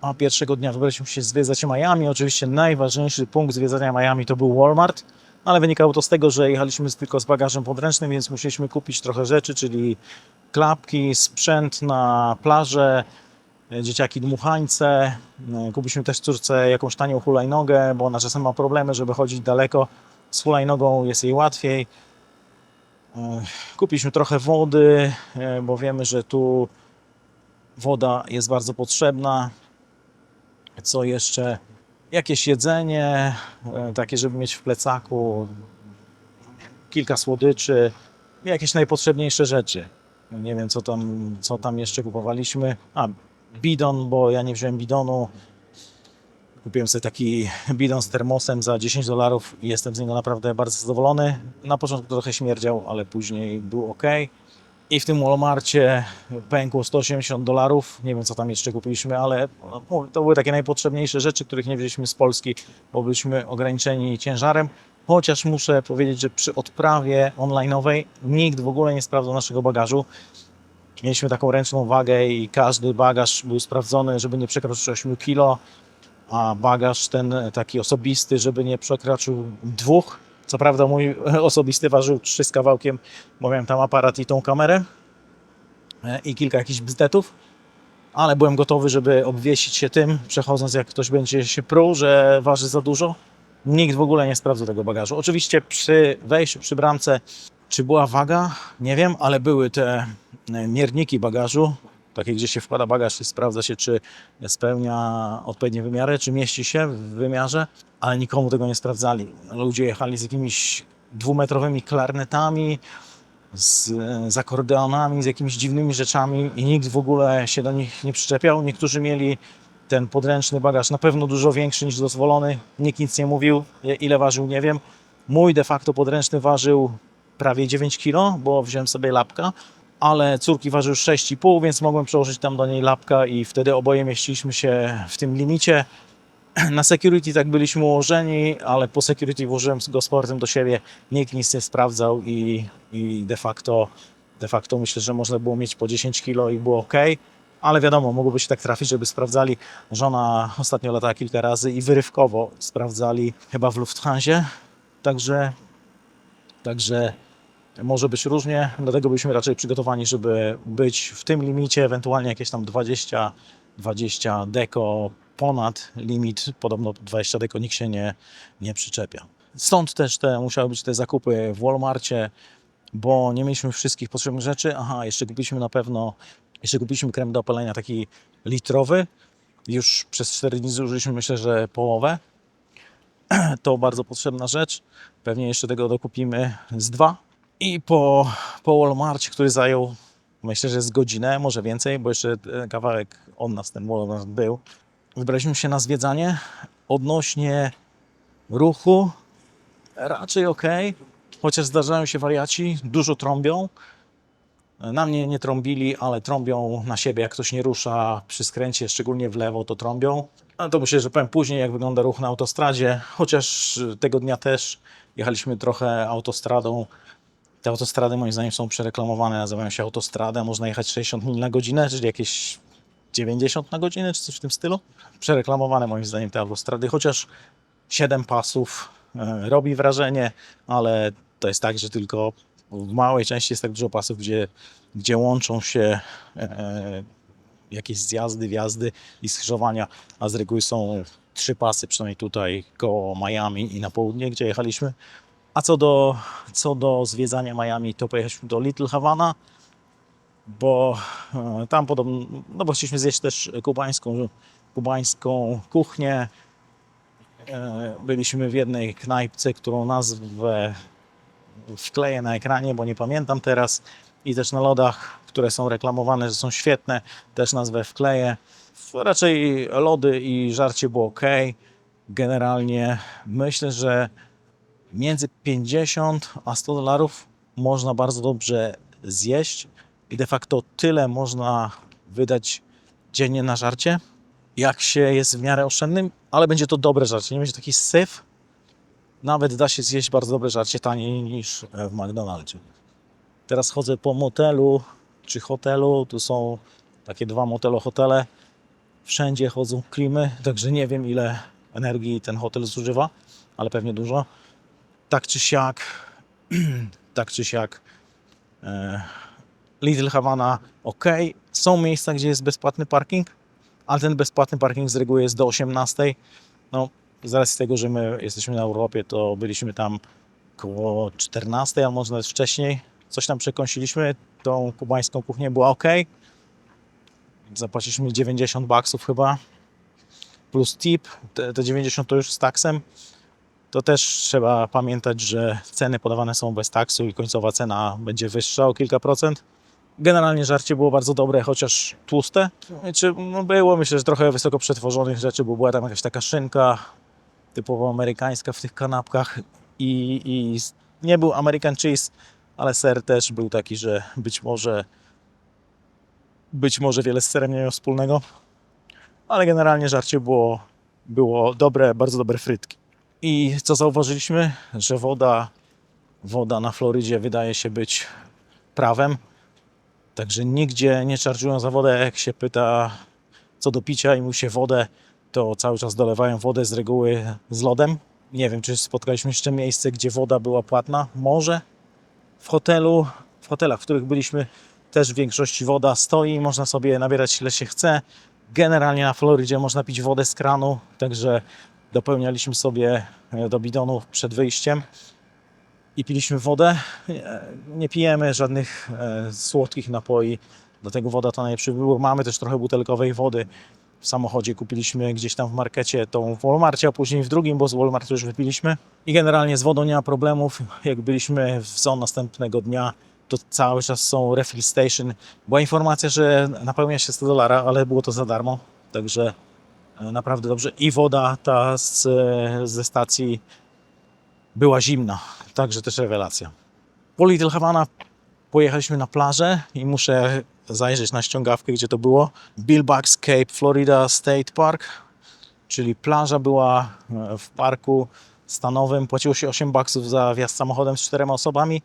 A pierwszego dnia wybraliśmy się zwiedzać Miami. Oczywiście najważniejszy punkt zwiedzania Miami to był Walmart, ale wynikało to z tego, że jechaliśmy tylko z bagażem podręcznym, więc musieliśmy kupić trochę rzeczy, czyli klapki, sprzęt na plażę, dzieciaki dmuchańce. Kupiliśmy też córce jakąś tanią hulajnogę, bo ona czasem ma problemy, żeby chodzić daleko. Z hulajnogą jest jej łatwiej. Kupiliśmy trochę wody, e, bo wiemy, że tu woda jest bardzo potrzebna. Co jeszcze? Jakieś jedzenie, e, takie, żeby mieć w plecaku, kilka słodyczy, jakieś najpotrzebniejsze rzeczy. Nie wiem, co tam, co tam jeszcze kupowaliśmy. A, bidon, bo ja nie wziąłem bidonu. Kupiłem sobie taki bidon z termosem za 10 dolarów i jestem z niego naprawdę bardzo zadowolony. Na początku trochę śmierdział, ale później był ok. I w tym Walmarcie pękło 180 dolarów. Nie wiem, co tam jeszcze kupiliśmy, ale no, to były takie najpotrzebniejsze rzeczy, których nie wzięliśmy z Polski, bo byliśmy ograniczeni ciężarem. Chociaż muszę powiedzieć, że przy odprawie online'owej nikt w ogóle nie sprawdzał naszego bagażu. Mieliśmy taką ręczną wagę i każdy bagaż był sprawdzony, żeby nie przekroczyć 8 kg, a bagaż ten taki osobisty, żeby nie przekroczył dwóch. Co prawda mój osobisty ważył 3 z kawałkiem, bo miałem tam aparat i tą kamerę e, i kilka jakichś bzdetów, ale byłem gotowy, żeby obwiesić się tym, przechodząc jak ktoś będzie się pruł, że waży za dużo. Nikt w ogóle nie sprawdzał tego bagażu. Oczywiście przy wejściu, przy bramce, czy była waga? Nie wiem, ale były te e, mierniki bagażu, takie gdzie się wkłada bagaż i sprawdza się, czy spełnia odpowiednie wymiary, czy mieści się w wymiarze, ale nikomu tego nie sprawdzali. Ludzie jechali z jakimiś dwumetrowymi klarnetami, z, z akordeonami, z jakimiś dziwnymi rzeczami i nikt w ogóle się do nich nie przyczepiał. Niektórzy mieli ten podręczny bagaż na pewno dużo większy niż dozwolony. Nikt nic nie mówił, ile ważył, nie wiem. Mój de facto podręczny ważył prawie 9 kg, bo wziąłem sobie lapka, ale córki ważył 6,5, więc mogłem przełożyć tam do niej lapka i wtedy oboje mieściliśmy się w tym limicie. Na security tak byliśmy ułożeni, ale po security włożyłem go z powrotem do siebie. Nikt nic nie sprawdzał i, i de, facto, de facto myślę, że można było mieć po 10 kg i było ok. Ale wiadomo, mogłoby się tak trafić, żeby sprawdzali. Żona ostatnio latała kilka razy i wyrywkowo sprawdzali chyba w Lufthansie. Także, także może być różnie, dlatego byliśmy raczej przygotowani, żeby być w tym limicie, ewentualnie jakieś tam 20, 20 deko ponad limit, podobno 20 deko nikt się nie, nie przyczepia. Stąd też te musiały być te zakupy w Walmarcie, bo nie mieliśmy wszystkich potrzebnych rzeczy. Aha, jeszcze kupiliśmy na pewno, jeszcze kupiliśmy krem do opalenia taki litrowy. Już przez 4 dni zużyliśmy myślę, że połowę. To bardzo potrzebna rzecz. Pewnie jeszcze tego dokupimy z dwa. I po, po Walmarcie, który zajął myślę, że z godzinę, może więcej, bo jeszcze e, kawałek od nas ten Walmart był. Wybraliśmy się na zwiedzanie. Odnośnie ruchu raczej ok, chociaż zdarzają się wariaci, dużo trąbią. Na mnie nie trąbili, ale trąbią na siebie, jak ktoś nie rusza przy skręcie, szczególnie w lewo, to trąbią. No to myślę, że powiem później, jak wygląda ruch na autostradzie, chociaż tego dnia też jechaliśmy trochę autostradą. Te autostrady moim zdaniem są przereklamowane, nazywają się autostrada, można jechać 60 mil na godzinę, czyli jakieś 90 na godzinę, czy coś w tym stylu. Przereklamowane moim zdaniem te autostrady, chociaż 7 pasów e, robi wrażenie, ale to jest tak, że tylko w małej części jest tak dużo pasów, gdzie, gdzie łączą się e, jakieś zjazdy, wjazdy i skrzyżowania, a z reguły są trzy pasy, przynajmniej tutaj koło Miami i na południe, gdzie jechaliśmy. A co do, co do zwiedzania Miami, to pojechaliśmy do Little Havana, bo e, tam podobno, no bo chcieliśmy zjeść też kubańską, kubańską kuchnię. E, Byliśmy w jednej knajpce, którą nazwę wkleję na ekranie, bo nie pamiętam teraz. I też na lodach, które są reklamowane, że są świetne, też nazwę wkleję. Raczej lody i żarcie było ok. Generalnie myślę, że między 50 a 100 dolarów można bardzo dobrze zjeść i de facto tyle można wydać dziennie na żarcie, jak się jest w miarę oszczędnym, ale będzie to dobre żarcie, nie będzie taki syf. Nawet da się zjeść bardzo dobre żarcie taniej niż w McDonaldzie. Teraz chodzę po motelu czy hotelu, tu są takie dwa motelo hotele. Wszędzie chodzą klimy, także nie wiem ile energii ten hotel zużywa, ale pewnie dużo. Tak czy siak, tak czy siak, e, Little Havana ok. Są miejsca, gdzie jest bezpłatny parking, ale ten bezpłatny parking z reguły jest do 18. No, z racji tego, że my jesteśmy na Europie, to byliśmy tam koło 14, a może nawet wcześniej. Coś tam przekąsiliśmy, tą kubańską kuchnię była ok. Zapłaciliśmy 90 baksów chyba, plus tip, te, te 90 to już z taksem. To też trzeba pamiętać, że ceny podawane są bez taksu i końcowa cena będzie wyższa o kilka procent. Generalnie żarcie było bardzo dobre, chociaż tłuste. Znaczy, no było myślę, że trochę wysoko przetworzonych rzeczy, bo była tam jakaś taka szynka typowo amerykańska w tych kanapkach i, i nie był American cheese, ale ser też był taki, że być może być może wiele z serem nie miał wspólnego, ale generalnie żarcie było, było dobre, bardzo dobre frytki. I co zauważyliśmy? Że woda, woda na Florydzie wydaje się być prawem, także nigdzie nie czarżują za wodę, jak się pyta co do picia i mu się wodę, to cały czas dolewają wodę z reguły z lodem. Nie wiem, czy spotkaliśmy jeszcze miejsce, gdzie woda była płatna. Może w hotelu, w hotelach, w których byliśmy, też w większości woda stoi, można sobie nabierać ile się chce. Generalnie na Florydzie można pić wodę z kranu, także dopełnialiśmy sobie e, do bidonów przed wyjściem i piliśmy wodę. Nie- Nie pijemy żadnych e, słodkich napoi, dlatego woda to najlepszy wybór. Mamy też trochę butelkowej wody w samochodzie. Kupiliśmy gdzieś tam w markecie tą w Walmarcie, a później w drugim, bo z Walmartu już wypiliśmy. I generalnie z wodą nie ma problemów. Jak byliśmy w zon następnego dnia, to cały czas są refill station. Była informacja, że napełnia się 100 dolara, ale było to za darmo. Także e, naprawdę dobrze. I woda ta z, e, ze stacji była zimna. Także też rewelacja. Po Little Havana pojechaliśmy na plażę i muszę zajrzeć na ściągawkę, gdzie to było. Billbugs Cape Florida State Park, czyli plaża była e, w parku stanowym. Płaciło się 8 baksów za wjazd samochodem z czterema osobami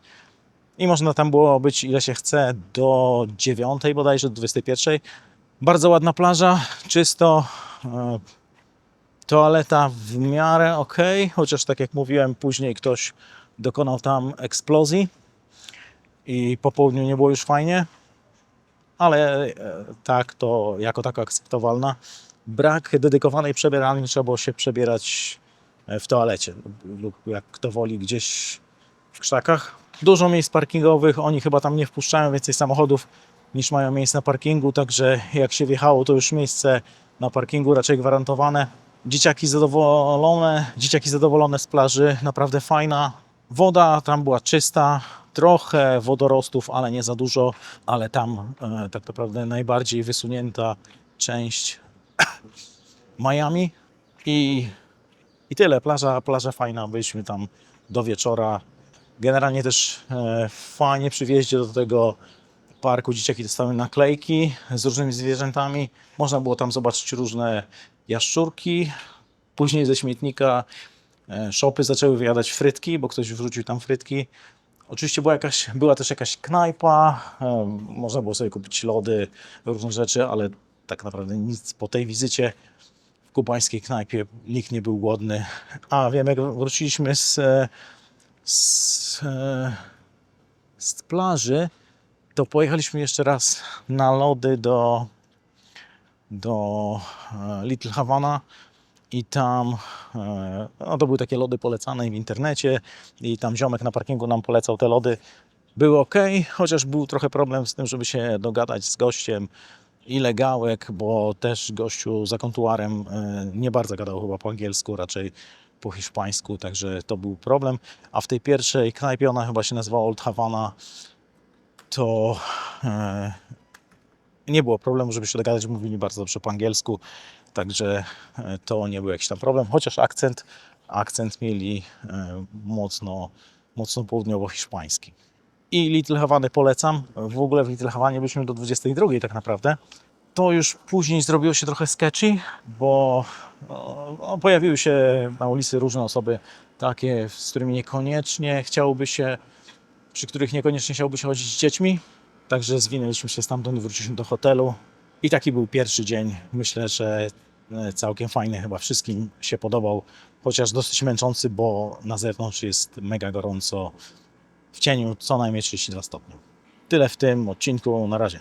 i można tam było być ile się chce do 9 bodajże, do 21. Bardzo ładna plaża, czysto. Toaleta w miarę ok, chociaż tak jak mówiłem, później ktoś dokonał tam eksplozji i po południu nie było już fajnie, ale e, tak to jako taka akceptowalna. Brak dedykowanej przebieralni, trzeba było się przebierać e, w toalecie lub jak kto woli gdzieś w krzakach. Dużo miejsc parkingowych, oni chyba tam nie wpuszczają więcej samochodów niż mają miejsc na parkingu, także jak się wjechało, to już miejsce na parkingu raczej gwarantowane. Dzieciaki zadowolone, dzieciaki zadowolone z plaży, naprawdę fajna. Woda tam była czysta, trochę wodorostów, ale nie za dużo, ale tam e, tak naprawdę najbardziej wysunięta część Miami i, i tyle. Plaża, plaża fajna, byliśmy tam do wieczora. Generalnie też e, fajnie przy do tego parku dzieciaki dostały naklejki z różnymi zwierzętami. Można było tam zobaczyć różne jaszczurki. Później ze śmietnika e, szopy zaczęły wyjadać frytki, bo ktoś wrzucił tam frytki. Oczywiście była, jakaś, była też jakaś knajpa, e, można było sobie kupić lody, różne rzeczy, ale tak naprawdę nic po tej wizycie w kubańskiej knajpie nikt nie był głodny. A wiem, jak wróciliśmy z, e, z, z plaży, to pojechaliśmy jeszcze raz na lody do, do e, Little Havana i tam e, no to były takie lody polecane w internecie i tam ziomek na parkingu nam polecał te lody. Były ok, chociaż był trochę problem z tym, żeby się dogadać z gościem ile gałek, bo też gościu za kontuarem e, nie bardzo gadał chyba po angielsku, raczej po hiszpańsku, także to był problem. A w tej pierwszej knajpie, ona chyba się nazywała Old Havana, to e, nie było problemu, żeby się dogadać, mówili bardzo dobrze po angielsku, także e, to nie był jakiś tam problem, chociaż akcent, akcent mieli e, mocno, mocno południowo-hiszpański. I Little polecam. W ogóle w Little byliśmy do 22 tak naprawdę. To już później zrobiło się trochę sketchy, bo no, pojawiły się na ulicy różne osoby takie, z którymi niekoniecznie chciałoby się przy których niekoniecznie chciałoby się chodzić z dziećmi. Także zwinęliśmy się stamtąd wróciliśmy do hotelu. I taki był pierwszy dzień. Myślę, że e, całkiem fajny, chyba wszystkim się podobał, chociaż dosyć męczący, bo na zewnątrz jest mega gorąco, w cieniu co najmniej 32 stopnie. Tyle w tym odcinku, na razie.